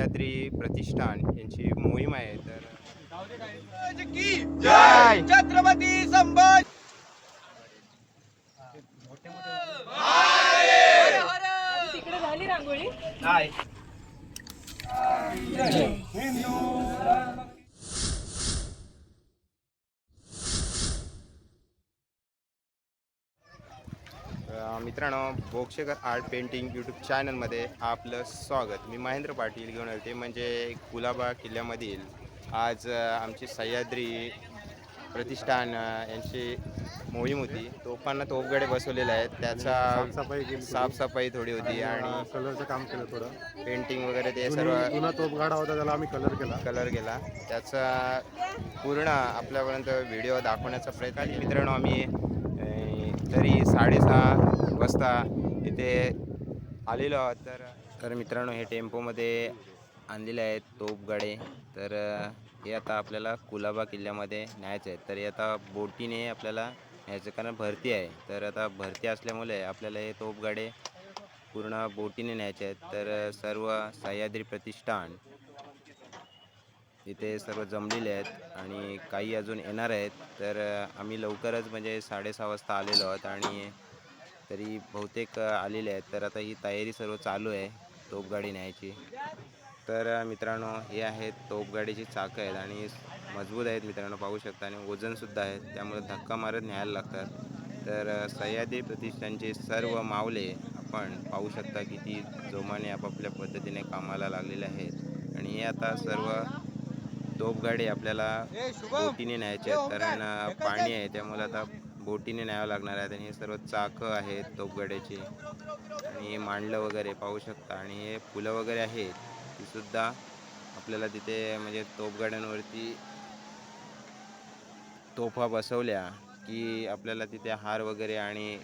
सह्याद्री प्रतिष्ठान यांची मोहीम आहे तर! छत्रपती संभाजी! तिकडे झाली रांगोळी? मित्रांनो बोक्षेकर आर्ट पेंटिंग यूट्यूब चॅनलमध्ये आपलं स्वागत. मी महेंद्र पाटील घेऊन आले ते म्हणजे कुलाबा किल्ल्यामधील आज आमची सह्याद्री प्रतिष्ठान यांची मोहीम होती. तोफांना तोफगडे बसवलेले आहेत. त्याचा साफसफाई थोडी. होती आणि कलरचं काम केलं थोडं. पेंटिंग वगैरे ते सर्व जुनी- जुना तोप गाडा होता त्याला आम्ही कलर केला. कलर केला. त्याचा पूर्ण आपल्यापर्यंत व्हिडिओ दाखवण्याचा प्रयत्न. मित्रांनो आम्ही तरी साडेसहा वाजता इथे आलेलो आहोत. तर तर मित्रांनो हे टेम्पोमध्ये आणलेले आहेत तोपगाडे. तर हे आता आपल्याला कुलाबा किल्ल्यामध्ये न्यायचं आहे. तर हे आता बोटीने आपल्याला न्यायचं कारण भरती आहे. तर आता भरती असल्यामुळे आपल्याला हे तोपगाडे पूर्ण बोटीने न्यायचे आहेत. तर सर्व सह्याद्री प्रतिष्ठान इथे सर्व जमलेले आहेत आणि काही अजून येणार आहेत. तर आम्ही लवकरच म्हणजे साडेसहा वाजता आलेलो आहोत आणि तरी बहुतेक आलेले आहेत. तर आता ही तयारी सर्व चालू आहे तोपगाडी न्यायची. तर मित्रांनो हे आहेत तोपगाडीची चाकं आहेत आणि मजबूत आहेत मित्रांनो पाहू शकता. आणि वजनसुद्धा आहेत त्यामुळे धक्का मारत न्यायला लागतात. तर सह्याद्री प्रतिष्ठानचे सर्व मावले आपण पाहू शकता किती जोमाने आपापल्या पद्धतीने कामाला लागलेले आहेत. आणि हे आता सर्व तोपगाडी आपल्याला बोटीने न्यायचे आहेत. कारण पाणी आहे त्यामुळे आता बोटीने न्यावं लागणार आहे. आणि हे सर्व चाकं आहेत तोपगाड्याची. आणि हे मांडलं वगैरे पाहू शकता. आणि हे फुलं वगैरे आहेत. ती सुद्धा आपल्याला तिथे म्हणजे तोपगड्यांवरती तोफा बसवल्या की आपल्याला तिथे हार वगैरे आणि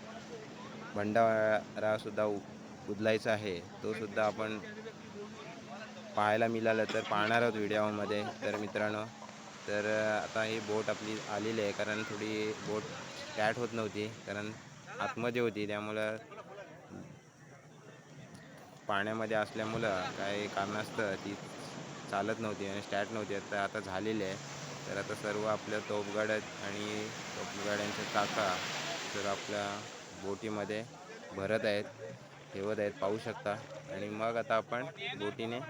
भंडारासुद्धा उ उदलायचा आहे. तो सुद्धा आपण पाहायला मिळालं तर पाहणार आहोत व्हिडिओमध्ये. तर मित्रांनो तर आता ही बोट आपली आलेली आहे. कारण थोडी बोट स्टार्ट होत नव्हती कारण आतमध्ये होती त्यामुळं पाण्यामध्ये असल्यामुळं काही कारणास्तव ती चालत नव्हती आणि स्टार्ट नव्हती. तर आता झालेली आहे. तर आता सर्व आपल्या तोपगाड्यात आणि तोपगाड्यांच्या चाका तर आपल्या बोटीमध्ये भरत आहेत ठेवत आहेत पाहू शकता. आणि मग आता आपण बोटीने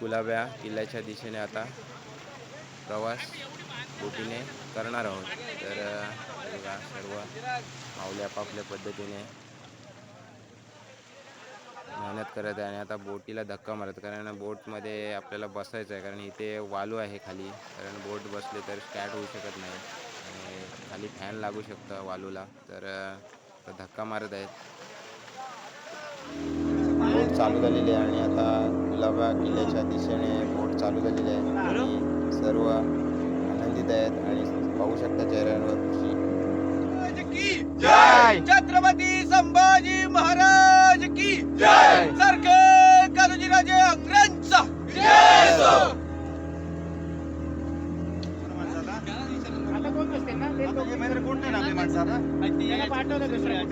कुलाब्या किल्ल्याच्या दिशेने आता प्रवास बोटीने करणार आहोत. तर बघा सर्व माऊली आपापल्या पद्धतीने मेहनत करत आहे आणि आता बोटीला धक्का मारत कारण बोटमध्ये आपल्याला बसायचं आहे. कारण इथे वालू आहे खाली. कारण बोट बसले तर स्टॅट होऊ शकत नाही. आणि खाली फॅन लागू शकतं वालूला. तर धक्का मारत आहेत बोट चालू झालेली आहे आणि आता गुलाबा किल्ल्याच्या दिशेने बोट चालू झालेली आहे. आणि सर्व आनंदित आहेत आणि पाहू शकता चेहऱ्यांवर खुशी की जय! छत्रपती संभाजी महाराज की जय! सारखे कान्होजीराजे अंग्रेजांचा आता कोण बसते ना? ते लोक- त्याला पाठवलं दुसऱ्या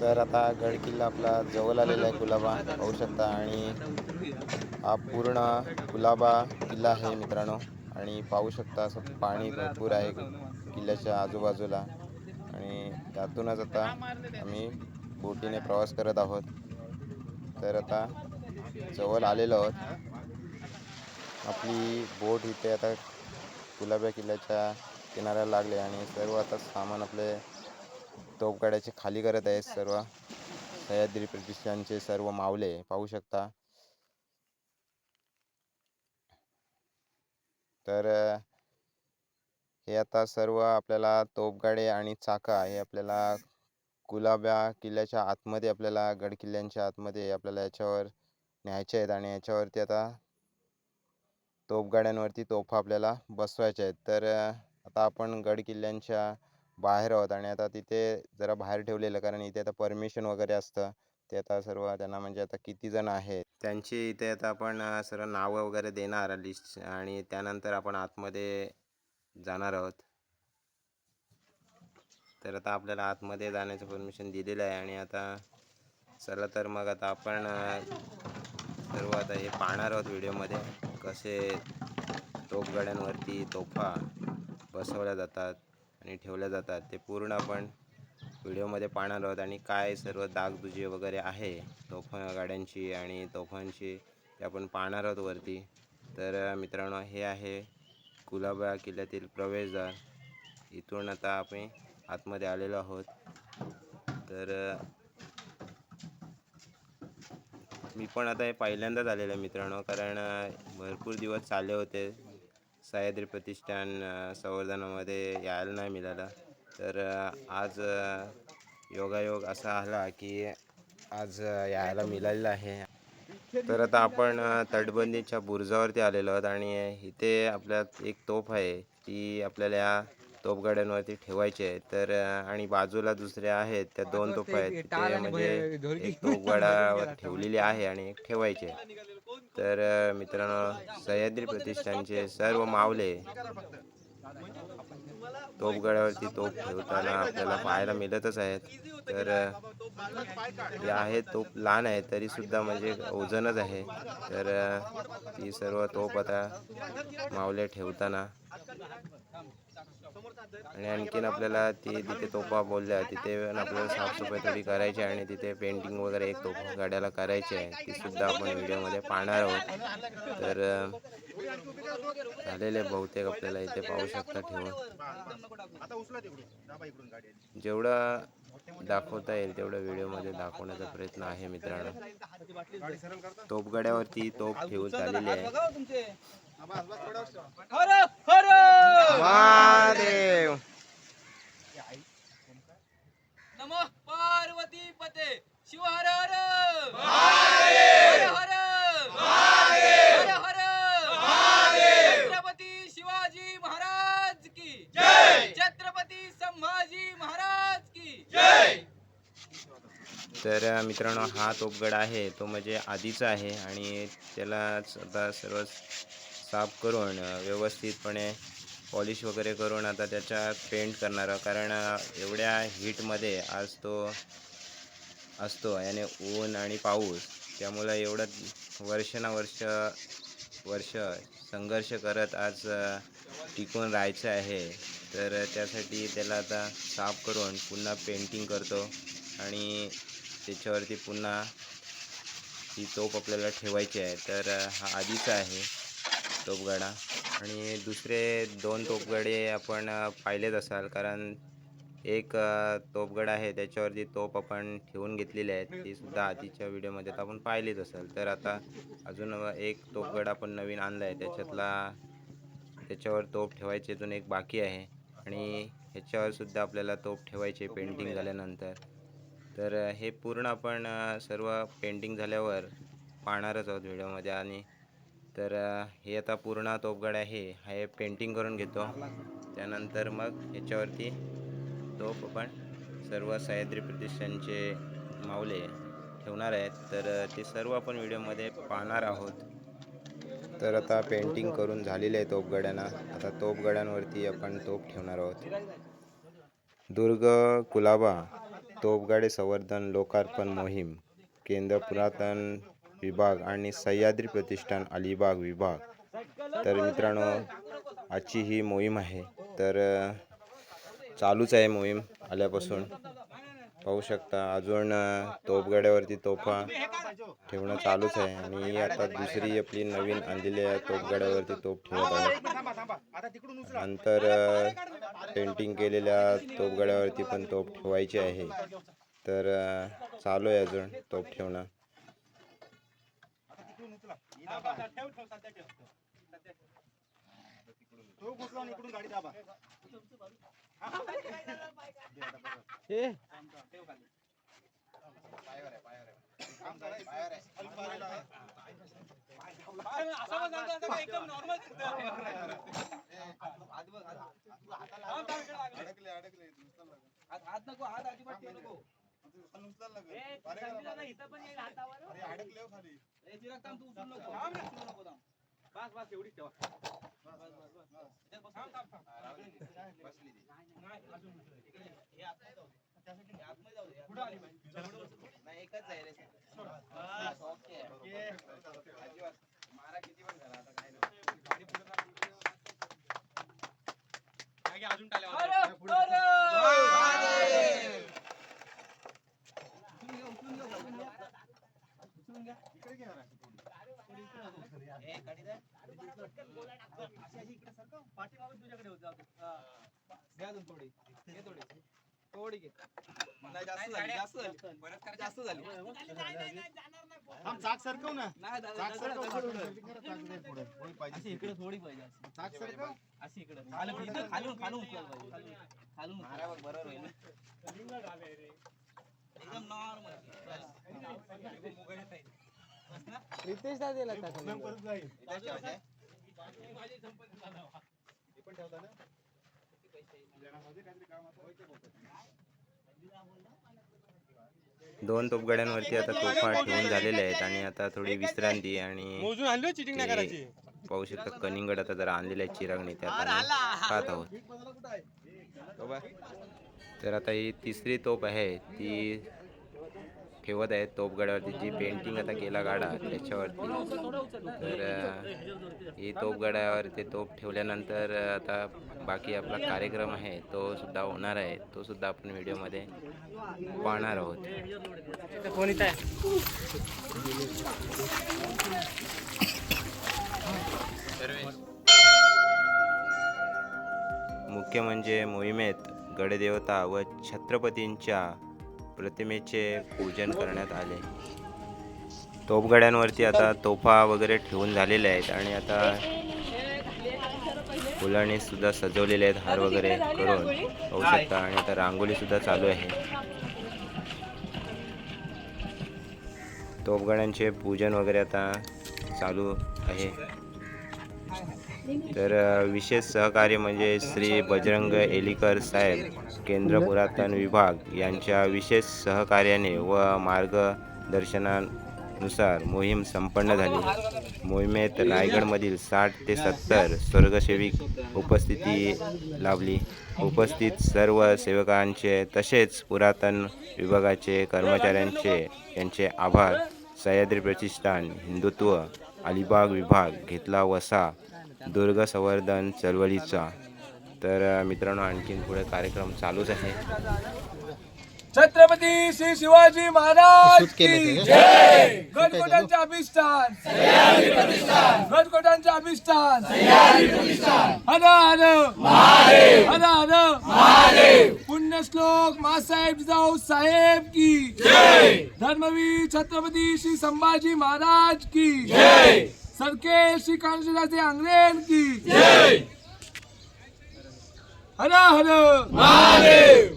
तर आता गड किल्ला आपला जवळ आलेला आहे कुलाबा पाहू शकता आणि हा पूर्ण कुलाबा किल्ला आहे मित्रांनो. आणि पाहू शकता असं पाणी भरपूर आहे किल्ल्याच्या आजूबाजूला. आणि त्यातूनच आता आम्ही बोटीने प्रवास करत आहोत. तर आता जवळ आलेलो आहोत. आपली बोट इथे आता कुलाबा किल्ल्याच्या किनाऱ्याला लागले आणि सर्व आता सामान आपले तोपगाड्याचे खाली करत आहेत सर्व. सह्याद्री प्रतिष्ठानचे सर्व मावले पाहू शकता. तर हे आता सर्व आपल्याला तोपगाडे आणि चाका हे आपल्याला कुलाब्या किल्ल्याच्या आतमध्ये आपल्याला गड किल्ल्यांच्या आतमध्ये आपल्याला याच्यावर न्यायचे आहेत आणि याच्यावरती आता तोपगाड्यांवरती तोफा आपल्याला बसवायच्या आहेत. तर आता आपण गड किल्ल्यांच्या बाहेर आहोत आणि आता तिथे जरा बाहेर ठेवलेलं कारण इथे आता परमिशन वगैरे असतं. ते आता सर्व त्यांना म्हणजे आता किती जण आहेत? त्यांची इथे आता आपण सर्व नावं वगैरे देणार लिस्ट आणि त्यानंतर आपण आतमध्ये जाणार आहोत. तर आता आपल्याला आतमध्ये जाण्याचं परमिशन दिलेलं आहे आणि आता चला तर मग आता आपण सर्व आता हे पाहणार आहोत व्हिडिओमध्ये कसे तोफगाड्यांवरती तोफा बसवल्या जातात. आणि ठेवल्या जातात. ते पूर्ण आपण व्हिडिओमध्ये पाहणार आहोत. आणि काय सर्व दागदुजी वगैरे आहे तोफा गाड्यांची आणि तोफांची ते आपण पाहणार आहोत वरती. तर मित्रांनो हे आहे कुलाबा किल्ल्यातील प्रवेशद्वार. इथून आता आपण आतमध्ये आलेलो आहोत. तर मी पण आता हे पहिल्यांदाच आलेलो आहे मित्रांनो कारण भरपूर दिवस चालले होते. सह्याद्री प्रतिष्ठान संवर्धनामध्ये यायला नाही मिळालं. तर आज योगायोग असा आला की आज यायला मिळालेलं आहे. तर आता आपण तटबंदीच्या बुरुजावरती आलेलो आहोत आणि इथे आपल्यात एक तोफ आहे ती आपल्याला या तोफगाड्यांवरती ठेवायची आहे. तर आणि बाजूला दुसऱ्या आहेत त्या दोन तोफ आहेत. म्हणजे एक तोफगाडावर ठेवलेली आहे आणि एक ठेवायची आहे. तर मित्रांनो सह्याद्री प्रतिष्ठानचे सर्व मावले तोफगडावरती तोफ ठेवताना आपल्याला पाहायला मिळतच आहेत. तर अ, आहे तोफ लहान आहे तरी सुद्धा म्हणजे ओझनच आहे. तर ती सर्व तोफ आता मावले ठेवताना आणि आणखीन आपल्याला ती तिथे तोफा बोलल्या तिथे पण आपल्याला साफसफाई थोडी करायची आहे आणि तिथे पेंटिंग वगैरे एक तोफ गाड्याला करायची आहे. ती सुद्धा आपण व्हिडिओमध्ये पाहणार आहोत. तर झालेले बहुतेक आपल्याला इथे पाहू शकता ठेवून. जेवढं दाखवता येईल तेवढं व्हिडिओमध्ये दाखवण्याचा प्रयत्न आहे मित्रांनो. तोफगड्यावरती तोफ ठेवून झालेली आहे. नम पार्वती पते। शिव हर हर। हर हर। हर हर। छत्रपती शिवाजी महाराज की। जय. छत्रपती संभाजी महाराज की जय तर मित्रांनो हा तोपगड आहे तो म्हणजे आधीचा आहे आणि त्यालाच आता सर्व साफ करून व्यवस्थितपणे पॉलिश वगैरे करून आता त्याच्यात पेंट करणार कारण एवढ्या हीटमध्ये आज तो असतो याने ऊन आणि पाऊस त्यामुळं एवढं वर्ष ना वर्ष वर्ष संघर्ष करत आज टिकून राहायचं आहे. तर त्यासाठी त्याला आता साफ करून पुन्हा पेंटिंग करतो. आणि त्याच्यावरती पुन्हा ही तोप आपल्याला ठेवायची आहे. तर हा आधीचा आहे तोपगाडा. आणि दुसरे दोन तोपगडे आपण पाहिलेच असाल कारण एक तोपगडा आहे त्याच्यावरती तोप आपण ठेवून घेतलेली आहे ती सुद्धा आधीच्या व्हिडिओमध्ये तर आपण पाहिलीच असाल. तर आता अजून एक तोपगडा आपण नवीन आणला आहे त्याच्यातला त्याच्यावर तोप ठेवायची अजून एक बाकी आहे. आणि ह्याच्यावर सुद्धा आपल्याला तोफ ठेवायची पेंटिंग झाल्यानंतर. तर हे पूर्ण आपण सर्व पेंटिंग झाल्यावर पाहणारच आहोत व्हिडिओमध्ये. आणि तर हे आता पूर्ण तोफगड आहे. हे पेंटिंग करून घेतो. त्यानंतर मग ह्याच्यावरती तोफ आपण सर्व सह्याद्री प्रतिष्ठानचे मावले ठेवणार आहेत. तर ते सर्व आपण व्हिडिओमध्ये पाहणार आहोत. तर आता पेंटिंग करून झालेले आहे तोपगड्यांना. आता तोपगड्यांवरती आपण तोप ठेवणार आहोत. दुर्ग कुलाबा तोपगाडे संवर्धन लोकार्पण मोहीम केंद्र पुरातन विभाग आणि सह्याद्री प्रतिष्ठान अलिबाग विभाग. तर मित्रांनो आजची ही मोहीम आहे. तर चालूच आहे मोहीम आल्यापासून. पाहू शकता. अजून अ, तोफा ठेवणं चालूच आहे. आणि आता दुसरी आपली नवीन आणलेली आहे तोफगड्यावरती तोफ ठेवत आहे. नंतर पेंटिंग केलेल्या तोफगड्यावरती पण तोफ ठेवायची आहे. तर चालू आहे अजून तोफ ठेवणं. आता ही एकदम नॉर्मल अडकले अडकले हात नको हात अजिबात ठेवू नको अडकले खाली तू उचलू नको. बस बस एवढीच ठेवा एकच आहे रे ओके. अजिबात. मारा किती पण झाला आता काय नाही. तुझ्याकडे होत अजून थोडी घे थोडी थोडी घे नाही जास्त झाली जास्त झाली जास्त झाली थांब चाक सरकव ना नाही दादा, चाक सरकव चाक सरकव. चाक दे पुढे. पाहिजे. इकडे थोडी पाहिजे अशी. चाक सरकव. अशी इकडे खालून इथं खालून खालून उचलायला पाहिजे खालून खालून बरोबर एकदम नॉर्मल एकदम परत जाईल. इथेच ठेवायचं आहे? हे पण ठेवता ना? दोन तोपगड्यांवरती आता तोफा ठेवून झालेल्या आहेत आणि आता थोडी विश्रांती आणि ते पाहू शकता कनिंगड आता जरा आणलेल्या आहेत चिरागणी त्या आता खात आहोत. तर आता ही तिसरी तोप आहे. ती ठेवत आहेत. तोपगडावरती जी पेंटिंग आता केला गाडा त्याच्यावरती. तर ही तोपगडावर ते तोप ठेवल्यानंतर आता बाकी आपला कार्यक्रम आहे तो सुद्धा होणार आहे. तो सुद्धा आपण व्हिडिओमध्ये पाहणार आहोत. मुख्य म्हणजे मोहिमेत गडदेवता व छत्रपतींच्या प्रतिमेचे पूजन करण्यात आले. तोफगड्यांवरती आता तोफा वगैरे ठेवून झालेले आहेत आणि आता फुलांनी सुद्धा सजवलेले आहेत हार वगैरे करून पाहू शकता. आणि आता रांगोळी सुद्धा चालू आहे. तोफगड्यांचे पूजन वगैरे आता चालू आहे. तर विशेष सहकार्य म्हणजे श्री बजरंग एलिकर साहेब केंद्र पुरातन विभाग यांच्या विशेष सहकार्याने व मार्गदर्शनानुसार मोहीम संपन्न झाली. मोहिमेत रायगडमधील साठ ते सत्तर स्वर्गसेविक उपस्थिती लाभली. उपस्थित सर्व सेवकांचे तसेच पुरातन विभागाचे कर्मचाऱ्यांचे यांचे आभार. सह्याद्री प्रतिष्ठान हिंदुत्व अलिबाग विभाग घेतला वसा दुर्ग संवर्धन चळवळीचा. तर मित्रांनो आणखीन पुढे कार्यक्रम चालूच आहे. छत्रपती श्री शिवाजी महाराज की जय! गडकोटांचे अभिष्ठान. गडकोटांचे अभिष्ठान. हर हर. हर हर. पुण्यश्लोक मासाहेब जाऊ साहेब की. जय! धर्मवीर छत्रपती श्री संभाजी महाराज की. जय! सरके श्री कांशीराजे आंग्रेन की। जय। हर हर। महादेव।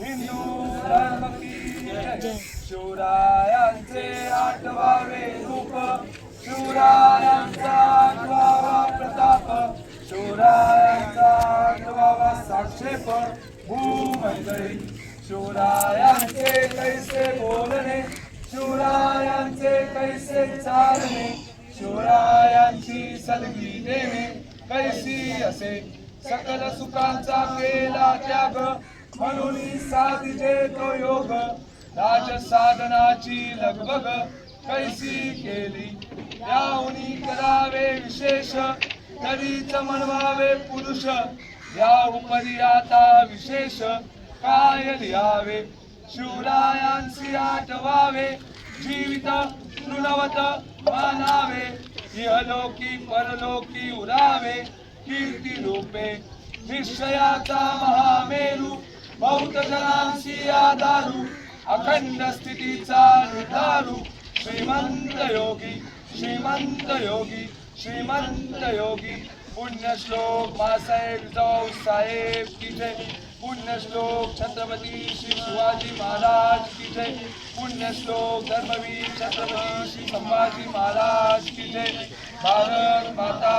हिंदू धर्म की जय. शिवरायांचे आठवावे रूप शिवरायांचा आठवावा प्रताप. शिवरायांचा आठवावा साक्षेप भूमंडळी. शिवरायांचे कैसे बोलणे? शिवरायांचे कैसे चालणे? शिवरायांची सलगी देणे कैसी असे? सकल सुखांचा केला त्याग म्हणून साधिजे तो योग. राज साधनाची लगबग कैसी केली? याहुनी करावे विशेष तरीच म्हणवावे पुरुष या उपरी आता विशेष काय लिहावे शिवरायांशी आठवावे जीवित तृणवत मानावे. इहलोकी परलोकी उरावे कीर्ती रूपे. निश्चयाचा महामेरू बहुत जनांशी आधारू. अखंड स्थितीचा निधारू श्रीमंत योगी श्रीमंत योगी. श्रीमंत योगी पुण्यश्लोक मासाहेब जाऊ साहेब तिथे पुण्यश्लोक छत्रपती श्री शिवाजी महाराज तिथे पुण्यश्लोक धर्मवीर छत्रपती श्री संभाजी महाराज तिथे भारत माता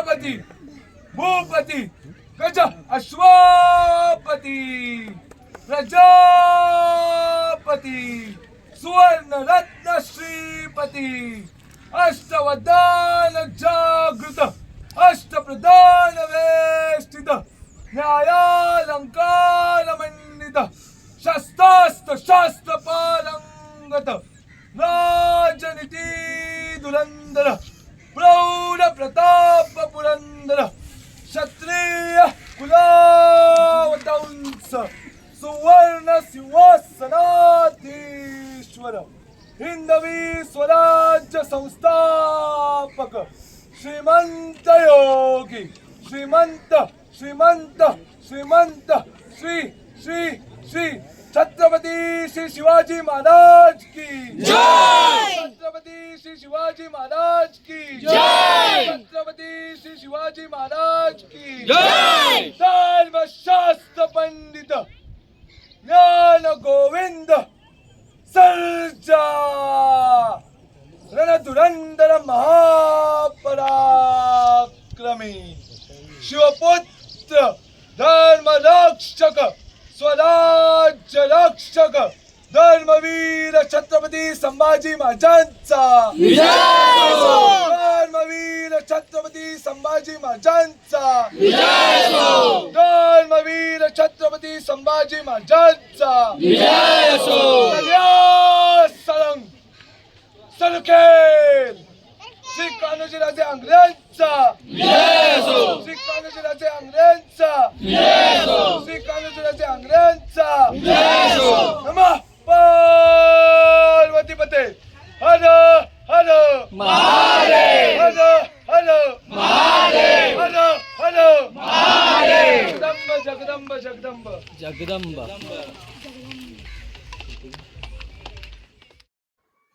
महाराज भूपती! गज अश्वपती! प्रजापती! सुवर्ण रत्न श्रीपती अष्टवदान जागृत! अष्टप्रधान वेष्टित! न्यायालंकार मंडित शस्त्रास्त्र शास्त्र पारंगत राजनीती धुरंधर! प्रौढ प्रताप पुरंदर क्षत्रिय कुलावतांस सुवर्ण सिंहासनाधीश्वर हिंदवी स्वराज्य संस्थापक श्रीमंत योगी श्रीमंत श्रीमंत श्रीमंत श्री श्री श्री छत्रपती श्री शिवाजी महाराज की छत्रपती श्री शिवाजी महाराज की छत्रपती श्री शिवाजी महाराज की धर्मशास्त्र पंडित ज्ञान गोविंद सर्जा रणधुरंदर महापराक्रमी शिवपुत्र धर्मरक्षक स्वराज्य रक्षक धर्मवीर छत्रपती संभाजी महाराजांचा धर्मवीर छत्रपती संभाजी महाराजांचा धर्मवीर छत्रपती संभाजी महाराजांचा सलंग श्री कान्होजी राजे आंग्र्यांचा श्री कान्होजी राजे आंग्र्यांचा श्री कान्होजी राजे आंग्र्यांचा नमः पार्वती पते हर हर. महादेव. हर हर. महादेव. हर हर. महादेव. जगदंब जगदंब. जगदंब.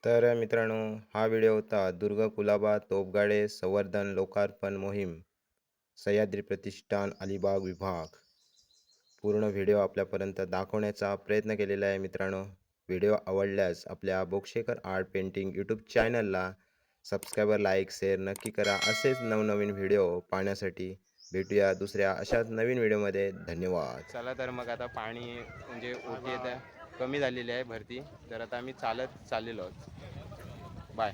तर मित्रांनो हा व्हिडिओ होता दुर्ग कुलाबा तोपगाडे संवर्धन लोकार्पण मोहीम सह्याद्री प्रतिष्ठान अलिबाग विभाग. पूर्ण व्हिडिओ आपल्यापर्यंत दाखवण्याचा प्रयत्न केलेला आहे मित्रांनो. व्हिडिओ आवडल्यास आपल्या बोक्षेकर आर्ट पेंटिंग यूट्यूब चॅनलला सबस्क्रायबर लाईक शेअर नक्की करा. असेच नवनवीन व्हिडिओ पाहण्यासाठी भेटूया दुसऱ्या अशाच नवीन व्हिडिओमध्ये. धन्यवाद. चला तर मग आता पाणी म्हणजे ओटी येत कमी झालेली आहे भरती. तर आता आम्ही चालत चाललेलो आहोत. बाय